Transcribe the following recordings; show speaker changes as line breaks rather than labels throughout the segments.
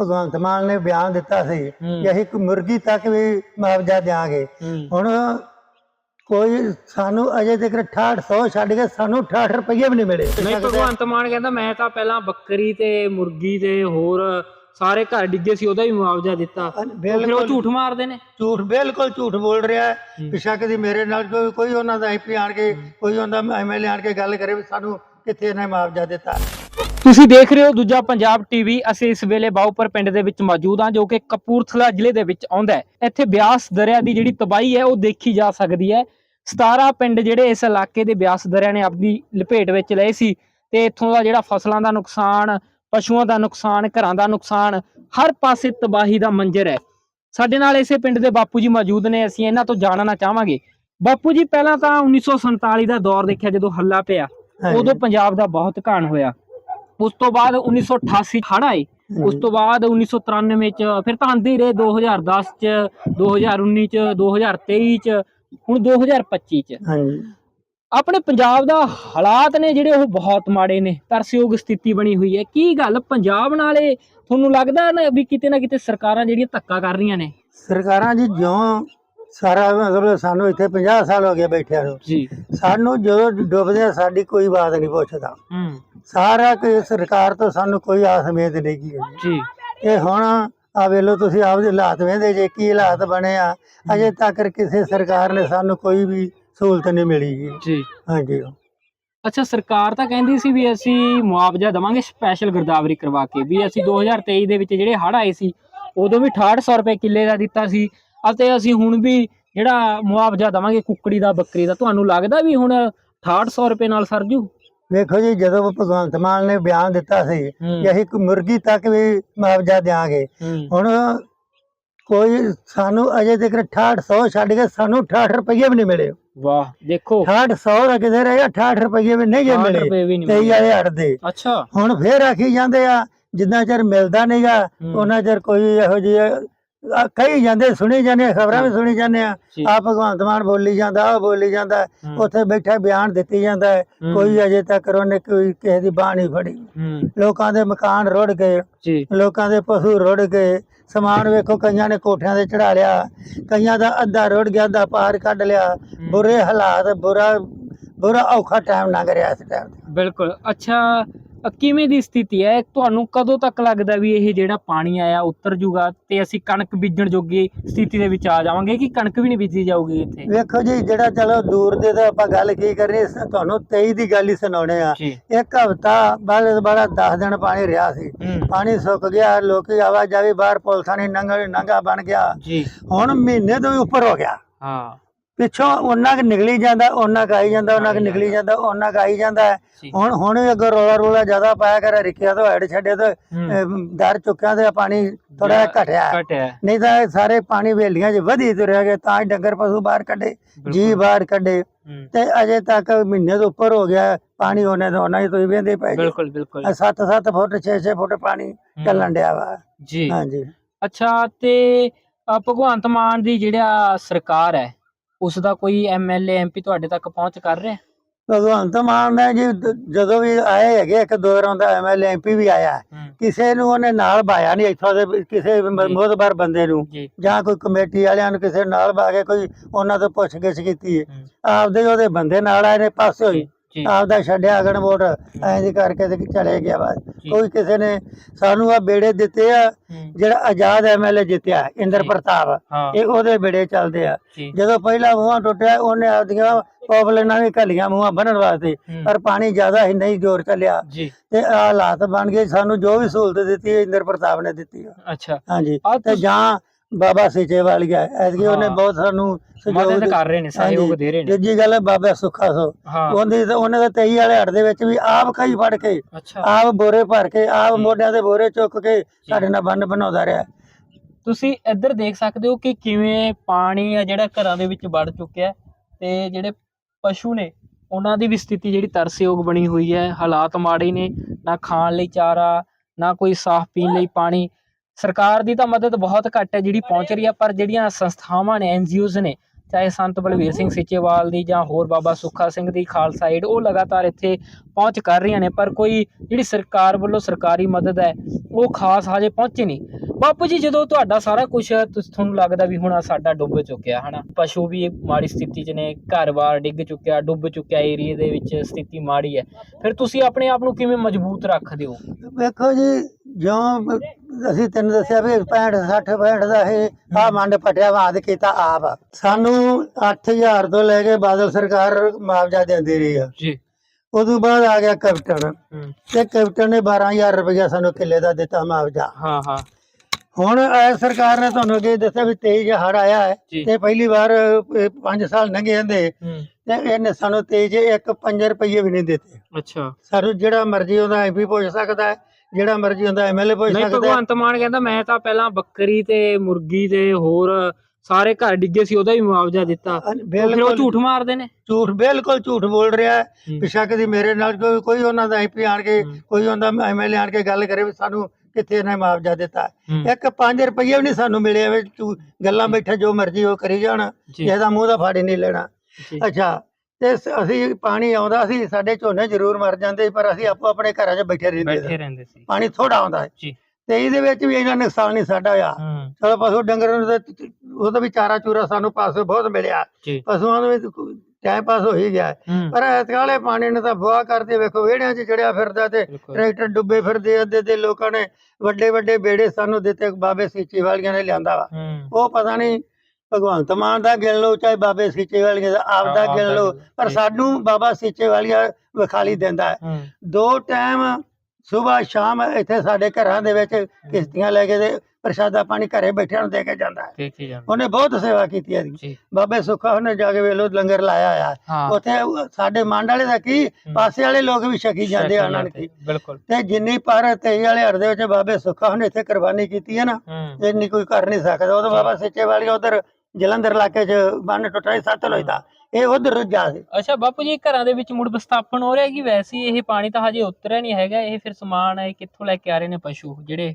ਭਗਵੰਤ ਮਾਨ ਨੇ ਬਿਆਨ ਦਿੱਤਾ ਸੀ। ਕਿ ਅਸੀਂ ਇੱਕ ਮੁਰਗੀ ਤੱਕ ਵੀ ਮੁਆਵਜ਼ਾ ਦਿਆਂਗੇ।
ਹੂੰ
ਹੁਣ ਕੋਈ ਸਾਨੂੰ ਅਜੇ ਤੱਕ 6800 ਛੱਡ ਕੇ ਸਾਨੂੰ 68 ਰੁਪਏ ਵੀ ਨਹੀਂ ਮਿਲੇ।
ਨਹੀਂ ਭਗਵੰਤ ਮਾਨ ਕਹਿੰਦਾ ਮੈਂ ਤਾਂ ਪਹਿਲਾਂ ਬੱਕਰੀ ਤੇ ਮੁਰਗੀ ਤੇ ਹੋਰ ਸਾਰੇ ਘਰ ਡਿੱਗੇ ਸੀ ਉਹਦਾ ਵੀ ਮੁਆਵਜ਼ਾ ਦਿੱਤਾ। ਫਿਰ ਉਹ
ਬਿਲਕੁਲ
ਝੂਠ ਮਾਰਦੇ ਨੇ।
ਝੂਠ ਬਿਲਕੁਲ ਝੂਠ ਬੋਲ ਰਿਹਾ ਹੈ।
ਹੂੰ।
ਪਿਛਾ ਕਦੀ ਮੇਰੇ ਨਾਲ ਕੋਈ ਕੋਈ ਉਹਨਾਂ ਦਾ ਐਮਪੀ ਆਣ ਕੇ ਕੋਈ ਉਹਨਾਂ ਦਾ ਐਮਐਲਏ ਆਣ ਕੇ ਗੱਲ ਕਰੇ ਵੀ ਸਾਨੂੰ ਕਿੱਥੇ ਇਹਨੇ ਮੁਆਵਜ਼ਾ ਦਿੱਤਾ।
ਤੁਸੀਂ ਦੇਖ ਰਹੇ ਹੋ ਦੂਜਾ ਪੰਜਾਬ ਟੀਵੀ ਅਸੀਂ ਇਸ ਵੇਲੇ ਬਾਉਪਰ ਪਿੰਡ ਦੇ ਵਿੱਚ ਮੌਜੂਦ ਹਾਂ ਜੋ ਕਿ ਕਪੂਰਥਲਾ ਜ਼ਿਲ੍ਹੇ ਦੇ ਵਿੱਚ ਆਉਂਦਾ ਹੈ। ਇੱਥੇ ਬਿਆਸ ਦਰਿਆ ਦੀ ਜਿਹੜੀ ਤਬਾਹੀ ਹੈ ਉਹ ਦੇਖੀ ਜਾ ਸਕਦੀ ਹੈ। 17 ਪਿੰਡ ਜਿਹੜੇ ਇਸ ਇਲਾਕੇ ਦੇ ਬਿਆਸ ਦਰਿਆ ਨੇ ਆਪਣੀ ਲਪੇਟ ਵਿੱਚ ਲਏ ਸੀ ਤੇ ਇੱਥੋਂ ਦਾ ਜਿਹੜਾ ਫਸਲਾਂ ਦਾ ਨੁਕਸਾਨ ਪਸ਼ੂਆਂ ਦਾ ਨੁਕਸਾਨ ਘਰਾਂ ਦਾ ਨੁਕਸਾਨ ਹਰ ਪਾਸੇ ਤਬਾਹੀ ਦਾ ਮੰਜ਼ਰ ਹੈ। ਸਾਡੇ ਨਾਲ ਇਸੇ ਪਿੰਡ ਦੇ ਬਾਪੂ ਜੀ ਮੌਜੂਦ ਨੇ। ਅਸੀਂ ਇਹਨਾਂ ਤੋਂ ਜਾਣਨਾ ਚਾਹਾਂਗੇ। ਬਾਪੂ ਜੀ ਪਹਿਲਾਂ ਤਾਂ 1947 ਦਾ ਦੌਰ ਦੇਖਿਆ ਜਦੋਂ ਹੱਲਾ ਪਿਆ। ਉਦੋਂ ਪੰਜਾਬ ਦਾ ਬਹੁਤ ਘਾਣ ਹੋਇਆ। ਉਸ ਤੋਂ ਬਾਅਦ 1988 ਹੜ੍ਹ ਆਏ। ਉਸ ਤੋਂ ਬਾਅਦ 1993 ਚ ਫਿਰ ਤਾਂ ਆਂਦੇ ਰਹੇ 2010 ਚ 2019 ਚ 2023 ਚ ਹੁਣ 2025 ਚ।
ਹਾਂਜੀ।
ਆਪਣੇ ਪੰਜਾਬ ਦਾ ਹਾਲਾਤ ਨੇ ਜਿਹੜੇ ਉਹ ਬਹੁਤ ਮਾੜੇ ਨੇ ਤਰਸਯੋਗ ਸਥਿਤੀ ਬਣੀ ਹੋਈ ਹੈ। ਕੀ ਗੱਲ? ਪੰਜਾਬ ਨਾਲੇ ਤੁਹਾਨੂੰ ਲੱਗਦਾ ਨਾ ਵੀ ਕਿਤੇ ਨਾ ਕਿਤੇ ਸਰਕਾਰਾਂ ਜਿਹੜੀਆਂ ਧੱਕਾ ਕਰ ਰਹੀਆਂ ਨੇ?
ਸਰਕਾਰਾਂ ਜੀ ਜਿਉਂ ਸਾਰਾ ਮਤਲਬ ਸਾਨੂੰ ਇੱਥੇ 50 ਸਾਲ ਹੋ ਗਏ ਬੈਠਿਆਂ ਨੂੰ।
ਜੀ।
ਸਾਨੂੰ ਜਦੋਂ ਡੁੱਬਦੇ ਆ ਸਾਡੀ ਕੋਈ ਬਾਤ ਨਹੀਂ ਪੁੱਛਦਾ।
ਹੂੰ।
ਸਾਰਾ ਕੋਈ ਸਰਕਾਰ ਤੋਂ ਸਾਨੂੰ ਕੋਈ ਆਸ ਉਮੀਦ ਨਹੀਂ ਕੀ
ਜੀ।
ਇਹ ਹੁਣ ਆ ਵੇਲੋ ਤੁਸੀਂ ਆਪਦੇ ਹਾਲਾਤ ਵੇਂਦੇ ਜੇ ਕੀ ਹਾਲਾਤ ਬਣੇ ਆ। ਅਜੇ ਤੱਕ ਕਿਸੇ ਸਰਕਾਰ ਨੇ ਸਾਨੂੰ ਕੋਈ ਵੀ ਸਹੂਲਤ ਨਹੀਂ ਮਿਲੀ ਜੀ
ਜੀ।
ਹਾਂਜੀ।
ਅੱਛਾ ਸਰਕਾਰ ਤਾਂ ਕਹਿੰਦੀ ਸੀ ਵੀ ਅਸੀਂ ਮੁਆਵਜ਼ਾ ਦਵਾਂਗੇ ਸਪੈਸ਼ਲ ਗਿਰਦਾਵਰੀ ਕਰਵਾ ਕੇ। ਵੀ ਅਸੀਂ 2023 ਦੇ ਵਿੱਚ ਜਿਹੜੇ ਹੜ੍ਹ ਆਏ ਸੀ ਉਦੋਂ ਵੀ 6800 ਰੁਪਏ ਕਿੱਲੇ ਦਾ ਦਿੱਤਾ ਸੀ। ਅਤੇ ਅਸੀਂ ਹੁਣ ਵੀ ਜਿਹੜਾ ਮੁਆਵਜ਼ਾ ਦਵਾਂਗੇ ਕੁੱਕੜੀ ਦਾ ਬੱਕਰੀ ਦਾ ਤੁਹਾਨੂੰ ਲੱਗਦਾ ਵੀ ਹੁਣ 6800 ਰੁਪਏ ਨਾਲ ਸਰਜੂ
ਵੇਖੋ ਜੀ ਜਦੋਂ ਭਗਵੰਤ ਮਾਨ ਨੇ ਬਿਆਨ ਦਿੱਤਾ ਸੀ ਕਿ ਅਸੀਂ ਮੁਰਗੀ ਤੱਕ ਵੀ ਮੁਆਵਜ਼ਾ ਦਿਆਂਗੇ। ਹੁਣ ਕੋਈ ਸਾਨੂੰ ਅਜੇ ਤੱਕ 6800 ਛੱਡ ਕੇ ਸਾਨੂੰ 68 ਰੁਪਏ ਵੀ ਨਹੀਂ ਮਿਲੇ।
ਵਾਹ ਦੇਖੋ।
6800 ਦਾ ਕਿਤੇ ਰਹਿ ਗਿਆ 68 ਰੁਪਏ ਵੀ ਨਹੀਂ ਜੇ
68
ਮਿਲੇ।
ਮਿਲੇ।
ਵਾਲੇ ਹੜ ਦੇ।
ਅੱਛਾ।
ਹੁਣ ਫੇਰ ਆਖੀ ਜਾਂਦੇ ਆ ਜਿੰਨਾ ਚਿਰ ਮਿਲਦਾ ਨਹੀਂਗਾ। ਉਹਨਾਂ ਚਿਰ ਕੋਈ ਇਹੋ ਜਿਹੀ ਆ, ਕਹੀ ਜਾਂਦੇ ਸੁਣੀ ਜਾਂਦੇ ਖਬਰਾਂ ਵੀ ਸੁਣੀ ਜਾਂਦੇ ਆ।
ਜੀ।
ਆ ਭਗਵੰਤ ਮਾਨ ਬੋਲੀ ਜਾਂਦਾ ਉਹ ਬੋਲੀ ਜਾਂਦਾ
ਹੂੰ,
ਉੱਥੇ ਬੈਠਾ ਬਿਆਨ ਦਿੱਤੀ ਜਾਂਦਾ ਹੈ।
ਹੂੰ,
ਕੋਈ ਅਜੇ ਤੱਕ ਉਹਨੇ ਕੋਈ ਕਿਸੇ ਦੀ ਬਾਹ ਨਹੀਂ ਫੜੀ।
ਹੂੰ,
ਲੋਕਾਂ ਦੇ ਮਕਾਨ ਰੁੜ ਗਏ।
ਜੀ।
ਲੋਕਾਂ ਦੇ ਪਸ਼ੂ ਰੁੜ ਗਏ। ਸਮਾਨ ਵੇਖੋ ਕਈਆਂ ਨੇ ਕੋਠਿਆਂ ਤੇ ਚੜਾ ਲਿਆ। ਕਈਆਂ ਦਾ ਅੱਧਾ ਰੁੜ ਗਿਆ ਅੱਧਾ ਪਾਰ ਕੱਢ ਲਿਆ।
ਹੂੰ।
ਬੁਰੇ ਹਾਲਾਤ ਬੁਰਾ ਬੁਰਾ ਔਖਾ ਟਾਈਮ ਲੰਘ ਰਿਹਾ ਇਸ ਟਾਈਮ
ਬਿਲਕੁਲ। ਅੱਛਾ ਕਿਵੇਂ ਦੀ ਸਥਿਤੀ ਹੈ? ਤੁਹਾਨੂੰ ਕਦੋਂ ਤੱਕ ਲੱਗਦਾ ਵੀ ਇਹ ਜਿਹੜਾ ਪਾਣੀ ਆਇਆ ਉਤਰ ਜੂਗਾ ਤੇ ਅਸੀਂ ਕਣਕ ਬੀਜਣ ਜੋਗੀ ਸਥਿਤੀ ਦੇ ਵਿੱਚ ਆ ਜਾਵਾਂਗੇ ਕਿ ਕਣਕ ਵੀ ਨਹੀਂ ਬੀਜੀ ਜਾਊਗੀ ਇੱਥੇ?
ਵੇਖੋ ਜੀ ਜਿਹੜਾ ਚਲੋ ਦੂਰ ਦੇ ਤਾਂ ਆਪਾਂ ਗੱਲ ਕੀ ਕਰਨੀ ਤੁਹਾਨੂੰ 23 ਦੀ ਗੱਲ ਹੀ ਸੁਣਾਉਣੇ ਆ। ਇੱਕ ਹਫਤਾ ਬਾਅਦ ਬਾਅਦ 10 ਦਿਨ ਪਾਣੀ ਰਿਹਾ ਸੀ। ਪਾਣੀ ਸੁੱਕ ਗਿਆ ਲੋਕੀ ਆਵਾਜਾਈ ਬਾਹਰ ਪੁਲਸਾਂ ਨੇ ਨੰਗਾ ਨੰਗਾ ਬਣ ਗਿਆ।
ਜੀ।
ਹੁਣ ਮਹੀਨੇ ਤੋਂ ਵੀ ਉੱਪਰ ਹੋ ਗਿਆ।
ਹਾਂ।
ਪਿੱਛੋਂ ਉਹਨਾਂ ਕੁ ਨਿਕਲੀ ਜਾਂਦਾ ਉਹਨਾਂ ਕੁ ਆਈ ਜਾਂਦਾ ਉਹਨਾਂ ਕੁ ਨਿਕਲੀ ਜਾਂਦਾ। ਉਹਨਾਂ ਕੁ ਆਈ ਜਾਂਦਾ। ਹੁਣ ਹੁਣ ਵੀ ਅੱਗੇ ਰੋਲਾ ਰੋਲਾ ਜ਼ਿਆਦਾ ਪਾਇਆ ਕਰ ਰਿਕਿਆ ਤੋਂ ਹੈਡ ਛੱਡੇ ਤੋਂ ਦਰ ਚੁੱਕਿਆ ਤੇ ਪਾਣੀ ਥੋੜਾ ਘਟਿਆ। ਨਹੀਂ ਤਾਂ ਸਾਰੇ ਪਾਣੀ ਵੇਲੀਆਂ 'ਚ ਵਧੀ ਤੁਰਿਆ ਗਿਆ ਤਾਂ ਹੀ ਡੰਗਰ ਪਸ਼ੂ ਬਾਹਰ ਕੱਢੇ। ਜੀ ਬਾਹਰ ਕੱਢੇ। ਤੇ ਅਜੇ ਤੱਕ ਮਹੀਨੇ ਤੋਂ ਉੱਪਰ ਹੋ ਗਿਆ ਪਾਣੀ ਉਹਨੇ ਤੋਂ ਉਹਨਾਂ ਹੀ ਤੁਸੀਂ ਵੇਂਦੇ ਪਏ
ਬਿਲਕੁਲ ਬਿਲਕੁਲ।
7-7 ਫੁੱਟ 6-6 ਫੁੱਟ ਪਾਣੀ ਚੱਲਣ ਡਿਆ ਵਾ।
ਜੀ।
ਹਾਂਜੀ।
ਅੱਛਾ ਤੇ ਭਗਵੰਤ ਮਾਨ ਦੀ ਜਿਹੜਾ ਸਰਕਾਰ ਹੈ ਉਸ ਦਾ ਕੋਈ ਐਮਐਲਏ ਐਮਪੀ ਤੁਹਾਡੇ ਤੱਕ ਪਹੁੰਚ ਕਰ ਰਿਹਾ?
ਭਗਵੰਤ ਮਾਨ ਨੇ ਜੀ ਦ- ਜਦੋਂ ਵੀ ਆਏ ਹੈਗੇ ਇੱਕ ਦੋ ਵਾਰ ਦਾ ਐਮਐਲਏ ਐਮਪੀ ਵੀ ਆਇਆ। ਕਿਸੇ ਨੂੰ ਉਹਨੇ ਨਾਲ ਬਾਇਆ ਨਹੀਂ ਇੱਥੋਂ ਦੇ ਵੀ ਕਿਸੇ
ਜੀ।
ਮੋਦਬਰ ਬੰਦੇ ਨੂੰ।
ਜੀ।
ਜਾਂ ਕੋਈ ਕਮੇਟੀ ਵਾਲਿਆਂ ਨੂੰ ਕਿਸੇ ਨਾਲ ਬਾ ਕੇ ਕੋਈ ਉਹਨਾਂ ਤੋਂ ਪੁੱਛ ਗਿੱਛ ਕੀਤੀ ਹੈ
ਹੂੰ,
ਆਪਦੇ ਉਹਦੇ ਬੰਦੇ ਨਾਲ ਆਏ ਨੇ ਪਾਸੇ ਹੋਈ
ਜੀ।
ਆਪਦਾ ਛੱਡਿਆ ਅਗਨ ਵੋਟ ਐਂ ਦੀ ਕਰਕੇ ਤੇ ਚਲੇ ਗਿਆ
ਜੀ।
ਕੋਈ ਕਿਸੇ ਨੇ ਸਾਨੂੰ ਆ ਬੇੜੇ ਦਿੱਤੇ ਆ ਜਿਹੜਾ ਆਜ਼ਾਦ ਐਮਐਲਏ ਜਿੱਤਿਆ ਇੰਦਰ। ਪ੍ਰਤਾਪ ਇਹ ਉਹਦੇ ਬੇੜੇ ਚੱਲਦੇ ਆ। ਜਦੋਂ ਪਹਿਲਾ ਮੂੰਹਾਂ ਟੁੱਟਿਆ ਉਹਨੇ ਆਪਦੀਆਂ ਪੌਪਲੇਨਾਂ ਵੀ ਘੱਲੀਆਂ ਮੂੰਹਾਂ ਬੰਨਣ ਵਾਸਤੇ ਪਰ ਪਾਣੀ ਜ਼ਿਆਦਾ ਹੀ ਨਹੀਂ ਜ਼ੋਰ ਚੱਲਿਆ। ਤੇ ਹਾਲਾਤ ਬਣ ਗਏ ਸਾਨੂੰ ਜੋ ਵੀ ਸਹੂਲਤ ਦਿੱਤੀ ਇੰਦਰ ਪ੍ਰਤਾਪ ਨੇ ਦਿੱਤੀ।
ਅੱਛਾ।
ਹਾਂਜੀ। ਤੇ ਜਾਂ ਬਾਬਾ ਸਿਚੇ ਵਾਲ ਐਤਕੀ ਉਹਨੇ
ਹਾਂ।
ਬਹੁਤ ਸਾਨੂੰ
ਮਦਦ ਕਰ ਰਹੇ ਨੇ ਸਹਿਯੋਗ ਦੇ ਰਹੇ ਨੇ।
ਦੂਜੀ ਗੱਲ ਹੈ ਬਾਬਾ ਸੁੱਖਾ ਸੋ।
ਹਾਂ।
ਉਹਦੀ ਤਾਂ ਉਹਨੇ ਤਾਂ 23 ਵਾਲੇ ਹੜ ਦੇ ਵਿੱਚ ਵੀ ਆਪ ਕਈ ਫੜ ਕੇ
ਅੱਛਾ।
ਆਪ ਬੋਰੇ ਭਰ ਕੇ ਆਪ
ਜੀ।
ਮੋਢਿਆਂ ਦੇ ਬੋਰੇ ਚੁੱਕ ਕੇ ਸਾਡੇ ਨਾਲ ਬੰਨ ਬਣਾਉਂਦਾ ਰਿਹਾ।
ਤੁਸੀਂ ਇੱਧਰ ਦੇਖ ਸਕਦੇ ਹੋ ਕਿ ਕਿਵੇਂ ਪਾਣੀ ਆ ਜਿਹੜਾ ਘਰਾਂ ਦੇ ਵਿੱਚ ਵੜ ਚੁੱਕਿਆ ਹੈ ਤੇ ਜਿਹੜੇ ਪਸ਼ੂ ਨੇ ਉਹਨਾਂ ਦੀ ਵੀ ਸਥਿਤੀ ਜਿਹੜੀ ਤਰਸਯੋਗ ਬਣੀ ਹੋਈ ਹੈ। ਹਾਲਾਤ ਮਾੜੇ ਨੇ ਨਾ ਖਾਣ ਲਈ ਚਾਰਾ ਨਾ ਕੋਈ ਸਾਫ਼ ਪੀਣ ਲਈ ਪਾਣੀ। ਸਰਕਾਰ ਦੀ ਤਾਂ ਮਦਦ ਬਹੁਤ ਘੱਟ ਹੈ ਜਿਹੜੀ ਪਹੁੰਚ ਰਹੀ ਹੈ, ਪਰ ਜਿਹੜੀਆਂ ਸੰਸਥਾਵਾਂ ਨੇ ਐਨਜੀਓਜ਼ ਨੇ, ਚਾਹੇ ਸੰਤ ਬਲਵੀਰ ਸਿੰਘ ਸਿੱਚੇਵਾਲ ਦੀ ਜਾਂ ਹੋਰ ਬਾਬਾ ਸੁੱਖਾ ਸਿੰਘ ਦੀ ਖਾਲਸਾ ਏਡ, ਉਹ ਲਗਾਤਾਰ ਇੱਥੇ ਪਹੁੰਚ ਕਰ ਰਹੀਆਂ ਨੇ, ਪਰ ਕੋਈ ਜਿਹੜੀ ਸਰਕਾਰ ਵੱਲੋਂ ਸਰਕਾਰੀ ਮਦਦ ਹੈ, ਉਹ ਖਾਸ ਹਜੇ ਪਹੁੰਚੀ ਨਹੀਂ। ਬਾਪੂ ਜੀ, ਜਦੋਂ ਤੁਹਾਡਾ ਸਾਰਾ ਕੁਝ ਤੁਹਾਨੂੰ ਲੱਗਦਾ ਵੀ ਹੁਣ ਸਾਡਾ ਡੁੱਬ ਚੁੱਕਿਆ, ਹਨਾ? ਪਸ਼ੂ ਵੀ ਮਾੜੀ ਸਥਿਤੀ 'ਚ ਨੇ, ਘਰ-ਬਾਰ ਡਿੱਗ ਚੁੱਕਿਆ, ਡੁੱਬ ਚੁੱਕਿਆ ਏਰੀਏ ਦੇ ਵਿੱਚ ਸਥਿਤੀ ਮਾੜੀ ਹੈ। ਫਿਰ ਤੁਸੀਂ ਆਪਣੇ ਆਪ ਨੂੰ ਕਿਵੇਂ ਮਜ਼ਬੂਤ ਰੱਖਦੇ ਹੋ?
ਵੇਖੋ ਜੀ ਜਿਉਂ ਅਸੀਂ ਤੈਨੂੰ ਦੱਸਿਆ ਵੀ 65 60 65 ਦਾ ਇਹ ਆ ਮੰਡ ਪਟਿਆ ਬਾਦ ਕੀਤਾ ਆਪ। ਸਾਨੂੰ 8000 ਤੋਂ ਲੈ ਕੇ ਬਾਦਲ ਸਰਕਾਰ ਮੁਆਵਜ਼ਾ ਦਿੰਦੀ ਰਹੀ ਆ।
ਜੀ।
ਉਦੋਂ ਬਾਅਦ ਆ ਗਿਆ ਕੈਪਟਨ। ਤੇ ਕੈਪਟਨ ਨੇ 12000 ਰੁਪਇਆ ਸਾਨੂੰ ਕਿੱਲੇ ਦਾ ਦਿੱਤਾ ਮੁਆਵਜ਼ਾ।
ਹਾਂ ਹਾਂ।
ਹੁਣ ਇਹ ਸਰਕਾਰ ਨੇ ਤੁਹਾਨੂੰ ਅੱਗੇ ਦੱਸਿਆ ਵੀ ਤੇਜ਼ ਹੜ ਆਇਆ ਹੈ ਤੇ ਪਹਿਲੀ ਵਾਰ 5 ਸਾਲ ਲੰਘੇ ਜਾਂਦੇ। ਤੇ ਇਹਨੇ ਸਾਨੂੰ ਤੇਜ਼ ਇੱਕ 5 ਰੁਪਏ ਵੀ ਨਹੀਂ ਦਿੱਤੇ।
ਅੱਛਾ।
ਸਾਨੂੰ ਜਿਹੜਾ ਮਰਜ਼ੀ ਉਹਦਾ ਐਮਪੀ ਪੁੱਛ ਸਕਦਾ ਹੈ। ਜਿਹੜਾ ਮਰਜ਼ੀ ਹੁੰਦਾ ਐਮਐਲਏ ਪੁੱਛ
ਨਹੀਂ
ਸਕਦਾ
ਭਗਵੰਤ ਮਾਨ ਕਹਿੰਦਾ ਮੈਂ ਤਾਂ ਪਹਿਲਾਂ ਬੱਕਰੀ ਤੇ ਮੁਰਗੀ ਤੇ ਹੋਰ ਸਾਰੇ ਘਰ ਡਿੱਗੇ ਸੀ ਉਹਦਾ ਵੀ ਮੁਆਵਜ਼ਾ ਦਿੱਤਾ। ਫਿਰ ਉਹ ਝੂਠ ਮਾਰਦੇ ਨੇ।
ਝੂਠ ਬਿਲਕੁਲ ਝੂਠ ਬੋਲ ਰਿਹਾ ਹੈ। ਪਿਛਾ ਕਦੀ ਮੇਰੇ ਨਾਲ ਕੋਈ ਕੋਈ ਉਹਨਾਂ ਦਾ ਐਮਪੀ ਆਣ ਕੇ। ਕੋਈ ਉਹਦਾ ਐਮਐਲਏ ਆਣ ਕੇ ਗੱਲ ਕਰੇ ਵੀ ਸਾਨੂੰ ਕਿੱਥੇ ਇਹਨੇ ਮੁਆਵਜ਼ਾ ਦਿੱਤਾ। ਇੱਕ 5 ਰੁਪਏ ਵੀ ਨਹੀਂ ਸਾਨੂੰ ਮਿਲੇ ਵੀ ਤੂੰ ਗੱਲਾਂ ਬੈਠੇ ਜੋ ਮਰਜ਼ੀ ਉਹ ਕਰੀ ਜਾਣ।
ਜੀ।
ਇਹਦਾ ਮੂੰਹ ਦਾ ਫਾੜੀ ਨਹੀਂ ਲੈਣਾ। ਅੱਛਾ ਤੇ ਸ- ਅਸੀਂ ਪਾਣੀ ਆਉਂਦਾ ਸੀ ਸਾਡੇ ਝੋਨੇ ਜ਼ਰੂਰ ਮਰ ਜਾਂਦੇ ਪਰ ਅਸੀਂ ਆਪੋ ਆਪਣੇ ਘਰਾਂ 'ਚ ਬੈਠੇ ਰਹਿੰਦੇ
ਬੈਠੇ
ਸੀ।
ਰਹਿੰਦੇ ਸੀ।
ਪਾਣੀ ਥੋੜਾ ਆਉਂਦਾ
ਜੀ।
ਤੇ ਇਹਦੇ ਵਿੱਚ ਵੀ ਇਹਨਾਂ ਨੁਕਸਾਨ ਨਹੀਂ ਸਾਡਾ ਹੋਇਆ।
ਹੂੰ।
ਚਲੋ ਪਸ਼ੂ ਡੰਗਰਾਂ ਨੂੰ ਤਾਂ ਉਹਦਾ ਵੀ ਚਾਰਾ ਚੂਰਾ ਸਾਨੂੰ ਪਾਸੋਂ ਬਹੁਤ ਮਿਲਿਆ।
ਜੀ।
ਪਸ਼ੂਆਂ ਨੂੰ ਵੀ ਟਾਈਮ ਪਾਸ ਹੋ ਹੀ ਗਿਆ। ਹੈ।
ਹੂੰ
ਪਰ ਐਤਕਾਲੇ ਪਾਣੀ ਨੇ ਤਾਂ ਬੁਆ ਕਰਦੇ ਵੇਖੋ ਵਿਹੜਿਆਂ 'ਚ ਚੜਿਆ ਫਿਰਦਾ ਤੇ
ਬਿਲਕੁਲ।
ਟਰੈਕਟਰ ਡੁੱਬੇ ਫਿਰਦੇ ਅੱਧੇ ਤੇ ਲੋਕਾਂ ਨੇ ਵੱਡੇ ਵੱਡੇ ਬੇੜੇ ਸਾਨੂੰ ਦਿੱਤੇ ਬਾਬੇ ਸੀਚੇ ਵਾਲੀਆਂ ਨੇ ਲਿਆਂਦਾ ਵਾ।
ਹੂੰ।
ਉਹ ਪਤਾ ਨਹੀਂ ਭਗਵੰਤ ਮਾਨ ਦਾ ਗਿਣ ਲਓ ਚਾਹੇ ਬਾਬੇ ਸੀਚੇ ਵਾਲੀਆਂ ਦਾ ਆਪ ਦਾ ਗਿਣ
ਦਾ
ਲਓ। ਪਰ। ਸਾਨੂੰ ਬਾਬਾ ਸੀਚੇ ਵਾਲੀਆ ਵਿਖਾਲੀ ਦਿੰਦਾ ਹੈ। ਦੋ ਟਾਈਮ ਸਵੇਰ ਸ਼ਾਮ ਇੱਥੇ ਸਾਡੇ ਘਰਾਂ ਦੇ ਵਿੱਚ ਕਿਸ਼ਤੀਆਂ ਲੈ ਕੇ ਤੇ ਪ੍ਰਸ਼ਾਦਾ ਪਾਣੀ ਘਰੇ ਬੈਠਿਆਂ ਨੂੰ ਦੇ ਕੇ ਜਾਂਦਾ ਹੈ। ਉਹਨੇ ਬਹੁਤ ਸੇਵਾ ਕੀਤੀ ਹੈ ਬਾਬੇ ਸੁੱਖਾ ਉਹਨੇ ਜਾ ਕੇ ਵੇਲੋ ਲੰਗਰ ਲਾਇਆ ਆ ਉੱਥੇ ਸਾਡੇ ਮੰਡ ਵਾਲੇ ਦਾ ਕੀ ਪਾਸੇ ਵਾਲੇ ਲੋਕ ਵੀ ਛਕੀ ਜਾਂਦੇ ਆ ਉਹਨਾਂ
ਬਿਲਕੁਲ।
ਤੇ ਜਿੰਨੀ ਪਰ ਤੇਈ ਵਾਲੇ ਹੜ ਦੇ ਵਿੱਚ ਬਾਬੇ ਸੁੱਖਾ ਉਹਨੇ ਇੱਥੇ ਕੁਰਬਾਨੀ ਕੀਤੀ ਹੈ ਨਾ ਇੰਨੀ ਕੋਈ ਕਰ ਨਹੀਂ ਸਕਦਾ। ਉਹ ਤਾਂ ਬਾਬਾ ਸੱਚੇ ਵਾਲੀ ਉਧਰ ਜਲੰਧਰ ਇਲਾਕੇ 'ਚ ਬੰਨ ਟੁੱਟਾ ਸਤਲੁਜ ਦਾ। ਇਹ ਉਧਰ ਜਾ ਸੀ।
ਅੱਛਾ ਬਾਪੂ ਜੀ ਘਰਾਂ ਦੇ ਵਿੱਚ ਮੁੜ ਵਿਸਥਾਪਨ ਹੋ ਰਿਹਾ ਕਿ ਵੈਸੇ ਇਹ ਪਾਣੀ ਤਾਂ ਹਜੇ ਉਤਰਿਆ ਨਹੀਂ ਹੈਗਾ ਇਹ ਫਿਰ ਸਮਾਨ ਹੈ ਕਿੱਥੋਂ ਲੈ ਕੇ ਆ ਰਹੇ ਨੇ ਪਸ਼ੂ ਜਿਹੜੇ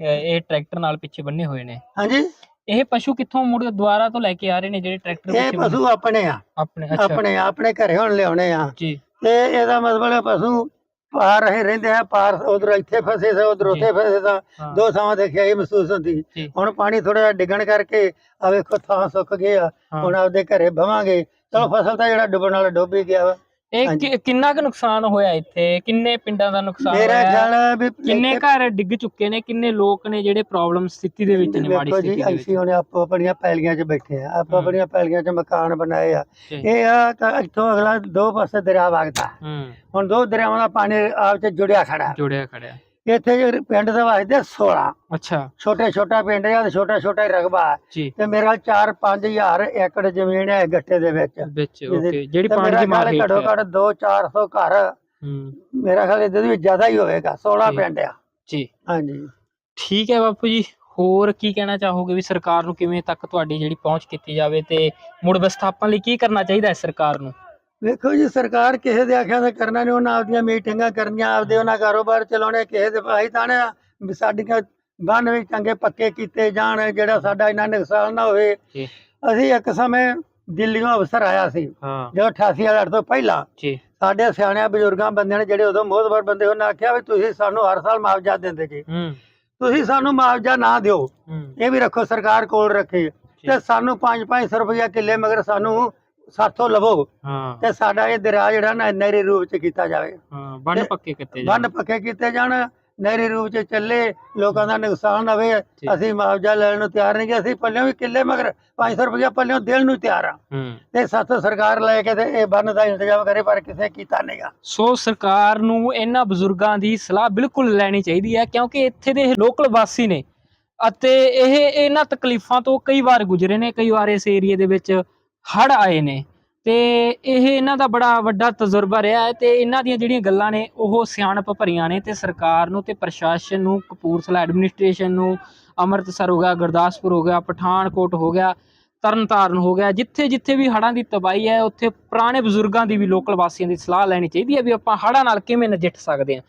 ਇਹ ਟਰੈਕਟਰ ਨਾਲ ਪਿੱਛੇ ਬੰਨੇ ਹੋਏ ਨੇ?
ਹਾਂਜੀ?
ਇਹ ਪਸ਼ੂ ਕਿੱਥੋਂ ਮੁੜ ਦੁਆਰਾ ਤੋਂ ਲੈ ਕੇ ਆ ਰਹੇ ਨੇ ਜਿਹੜੇ ਟਰੈਕਟਰ
ਇਹ ਪਸ਼ੂ ਆਪਣੇ ਆ।
ਆਪਣੇ ਅੱਛਾ।
ਆਪਣੇ ਆਪਣੇ ਘਰੇ ਹੁਣ ਲਿਆਉਣੇ ਆ।
ਜੀ।
ਤੇ ਇਹਦਾ ਮਤਲਬ ਹੈ ਪਸ਼ੂ ਪਾਰ ਰਹੇ ਰਹਿੰਦੇ ਆ ਪਾਰ ਉਧਰ ਇੱਥੇ ਫਸੇ ਸੀ ਉਧਰ ਉੱਥੇ ਫਸੇ
ਹਾਂ,
ਦੋ ਥਾਵਾਂ ਤੇ ਖਿਆਈ ਮਹਿਸੂਸ ਹੁੰਦੀ ਹੁਣ ਪਾਣੀ ਥੋੜਾ ਜਿਹਾ ਡਿੱਗਣ ਕਰਕੇ ਆ ਵੇਖੋ ਥਾਂ ਸੁੱਕ ਗਏ ਆ। ਹੁਣ ਆਪਦੇ ਘਰੇ ਬਵਾਂਗੇ। ਚਲੋ ਫਸਲ ਤਾਂ ਜਿਹੜਾ ਡੁੱਬਣ ਵਾਲਾ ਡੁੱਬ ਹੀ ਗਿਆ ਵਾ।
ਇਹ ਕਿ- ਕਿੰਨਾ ਕੁ ਨੁਕਸਾਨ ਹੋਇਆ ਇੱਥੇ? ਕਿੰਨੇ ਪਿੰਡਾਂ ਦਾ ਨੁਕਸਾਨ
ਮੇਰਾ
ਹੋਇਆ?
ਖਿਆਲ ਹੈ ਵੀ
ਕਿੰਨੇ ਘਰ ਡਿੱਗ ਚੁੱਕੇ ਨੇ? ਕਿੰਨੇ ਲੋਕ ਨੇ ਜਿਹੜੇ ਪ੍ਰੋਬਲਮ ਸਥਿਤੀ ਦੇ ਵਿੱਚ ਨੇ ਮਾੜੀ ਸਥਿਤੀ
ਜੀ
ਦੇ
ਅਸੀਂ
ਵਿੱਚ
ਹੁਣ ਆਪੋ ਆਪਣੀਆਂ ਪੈਲੀਆਂ 'ਚ ਬੈਠੇ ਆ ਆਪੋ
ਹੂੰ।
ਆਪਣੀਆਂ ਪੈਲੀਆਂ 'ਚ ਮਕਾਨ ਬਣਾਏ ਆ।
ਜੀ।
ਇਹ ਆ ਤਾਂ ਇੱਥੋਂ ਅਗਲਾ ਦੋ ਪਾਸੇ ਦਰਿਆ ਵਗਦਾ।
ਹੂੰ।
ਹੁਣ ਦੋ ਦਰਿਆਵਾਂ ਦਾ ਪਾਣੀ ਆਪ 'ਚ ਜੁੜਿਆ ਖੜਾ।
ਜੁੜਿਆ ਖੜਿਆ।
ਇੱਥੇ ਜਿਹੜੇ ਪਿੰਡ ਦੇ ਵਾਸਤੇ 16
ਅੱਛਾ।
ਛੋਟੇ ਛੋਟਾ ਪਿੰਡ ਆ ਤੇ ਛੋਟਾ ਛੋਟਾ ਹੈ।
ਜੀ।
ਤੇ ਮੇਰਾ 4-5000 ਏਕੜ ਜ਼ਮੀਨ ਹੈ ਗੱਟੇ ਦੇ ਵਿੱਚ।
ਵਿੱਚ ਓਕੇ। ਜਿਹੜੀ ਪਾਣੀ ਦੀ ਮਾਰ ਹੈ।
ਘੱਟ 2-400 ਘਰ ਮੇਰਾ ਖਿਆਲ ਇਹਦੇ ਵੀ ਜ਼ਿਆਦਾ ਹੀ ਹੋਵੇਗਾ 16
ਜੀ।
ਪਿੰਡ ਆ।
ਜੀ।
ਹਾਂਜੀ।
ਠੀਕ ਹੈ ਬਾਪੂ ਜੀ ਹੋਰ ਕੀ ਕਹਿਣਾ ਚਾਹੋਗੇ ਵੀ ਸਰਕਾਰ ਨੂੰ ਕਿਵੇਂ ਤੱਕ ਤੁਹਾਡੀ ਜਿਹੜੀ ਪਹੁੰਚ ਕੀਤੀ ਜਾਵੇ ਤੇ ਮੁੜ ਵਿਸਥਾਪਨ ਲਈ ਕੀ ਕਰਨਾ ਚਾਹੀਦਾ ਹੈ ਸਰਕਾਰ ਨੂੰ?
ਵੇਖੋ ਜੀ ਸਰਕਾਰ ਕਿਸੇ ਦੇ ਆਖਿਆ ਤੇ ਕਰਨਾ ਨਹੀਂ ਉਹਨਾਂ ਆਪਦੀਆਂ ਮੀਟਿੰਗਾਂ ਕਰਨੀਆਂ ਆਪਦੇ ਉਹਨਾਂ ਕਾਰੋਬਾਰ ਚਲਾਉਣੇ ਕਿਸੇ ਦੇ ਭਾਈ ਤਾਣੇ ਵੀ ਸਾਡੀਆਂ ਬੰਨ ਵੀ ਚੰਗੇ ਪੱਕੇ ਕੀਤੇ ਜਾਣ ਜਿਹੜਾ ਸਾਡਾ ਇੰਨਾ ਨੁਕਸਾਨ ਨਾ ਹੋਵੇ। ਅਸੀਂ ਇੱਕ ਸਮੇਂ ਦਿੱਲੀੋਂ ਅਫਸਰ ਆਇਆ ਸੀ।
ਹਾਂ।
ਜੋ 88 ਵਾਲੇ ਤੋਂ ਪਹਿਲਾਂ ਸਾਡੇ ਸਿਆਣਿਆਂ ਬਜ਼ੁਰਗਾਂ ਬੰਦਿਆਂ ਨੇ ਜਿਹੜੇ ਉਦੋਂ ਮੋਹਤਬਰ ਬੰਦੇ ਉਹਨਾਂ ਆਖਿਆ ਵੀ ਤੁਸੀਂ ਸਾਨੂੰ ਹਰ ਸਾਲ ਮੁਆਵਜ਼ਾ ਦਿੰਦੇ ਜੀ। ਤੁਸੀਂ ਸਾਨੂੰ ਮੁਆਵਜ਼ਾ ਨਾ ਦਿਓ। ਇਹ ਵੀ ਰੱਖੋ ਸਰਕਾਰ ਕੋਲ ਰੱਖੇ। ਤੇ ਸਾਨੂੰ 5-500 ਰੁਪਇਆ ਕਿੱਲੇ ਮਗਰ ਸਾਨੂੰ ਸਾਥੋਂ ਲਵੋ
ਹਾਂ।
ਤੇ ਸਾਡਾ ਇਹ ਦਰਿਆ ਜਿਹੜਾ ਨਾ ਨਹਿਰੀ ਰੂਪ ਚ ਕੀਤਾ ਜਾਵੇ।
ਹਾਂ ਬੰਨ ਪੱਕੇ ਕੀਤੇ ਜਾਣ।
ਬੰਨ ਪੱਕੇ ਕੀਤੇ ਜਾਣ ਨਹਿਰੀ ਰੂਪ ਚ ਚੱਲੇ ਲੋਕਾਂ ਦਾ ਨੁਕਸਾਨ ਹੋਵੇ। ਅਸੀਂ ਮੁਆਵਜ਼ਾ ਲੈਣ ਨੂੰ ਤਿਆਰ ਨਹੀਂ ਕਿ ਅਸੀਂ ਪੱਲਿਓਂ ਵੀ ਕਿੱਲੇ ਮਗਰ 500 ਰੁਪਇਆ ਪੱਲਿਓਂ ਦੇਣ ਨੂੰ ਤਿਆਰ ਆ। ਤੇ ਸਾਥੋਂ ਸਰਕਾਰ ਲੈ ਕੇ ਤੇ ਇਹ ਬੰਨ ਦਾ ਇੰਤਜ਼ਾਮ ਕਰੇ ਪਰ ਕਿਸੇ ਕੀਤਾ ਨਹੀਂਗਾ
ਸੋ ਸਰਕਾਰ ਨੂੰ ਇਹਨਾਂ ਬਜ਼ੁਰਗਾਂ ਦੀ ਸਲਾਹ ਬਿਲਕੁਲ ਲੈਣੀ ਚਾਹੀਦੀ ਹੈ ਕਿਉਂਕਿ ਇੱਥੇ ਦੇ ਲੋਕਲ ਵਾਸੀ ਨੇ ਅਤੇ ਇਹ ਇਹਨਾਂ ਤਕਲੀਫਾਂ ਤੋਂ ਕਈ ਵਾਰ ਗੁਜ਼ਰੇ ਨੇ ਕਈ ਵਾਰ ਇਸ ਏਰੀਏ ਦੇ ਵਿੱਚ ਹੜ੍ਹ ਆਏ ਨੇ। ਤੇ ਇਹ ਇਹਨਾਂ ਦਾ ਬੜਾ ਵੱਡਾ ਤਜਰਬਾ ਰਿਹਾ ਹੈ ਤੇ ਇਹਨਾਂ ਦੀਆਂ ਜਿਹੜੀਆਂ ਗੱਲਾਂ ਨੇ, ਉਹ ਸਿਆਣਪ ਭਰੀਆਂ ਨੇ ਤੇ ਸਰਕਾਰ ਨੂੰ ਤੇ ਪ੍ਰਸ਼ਾਸਨ ਨੂੰ, ਕਪੂਰਥਲਾ ਐਡਮਿਨਿਸਟ੍ਰੇਸ਼ਨ ਨੂੰ, ਅੰਮ੍ਰਿਤਸਰ ਹੋ ਗਿਆ, ਗੁਰਦਾਸਪੁਰ ਹੋ ਗਿਆ, ਪਠਾਨਕੋਟ ਹੋ ਗਿਆ, ਤਰਨਤਾਰਨ ਹੋ ਗਿਆ ਜਿੱਥੇ ਜਿੱਥੇ ਵੀ ਹੜ੍ਹਾਂ ਦੀ ਤਬਾਹੀ ਹੈ, ਉੱਥੇ ਪੁਰਾਣੇ ਬਜ਼ੁਰਗਾਂ ਦੀ ਵੀ ਲੋਕਲ ਵਾਸੀਆਂ ਦੀ ਸਲਾਹ ਲੈਣੀ ਚਾਹੀਦੀ ਹੈ ਵੀ ਆਪਾਂ ਹੜ੍ਹਾਂ ਨਾਲ ਕਿਵੇਂ ਨਜਿੱਠ ਸਕਦੇ ਹਾਂ।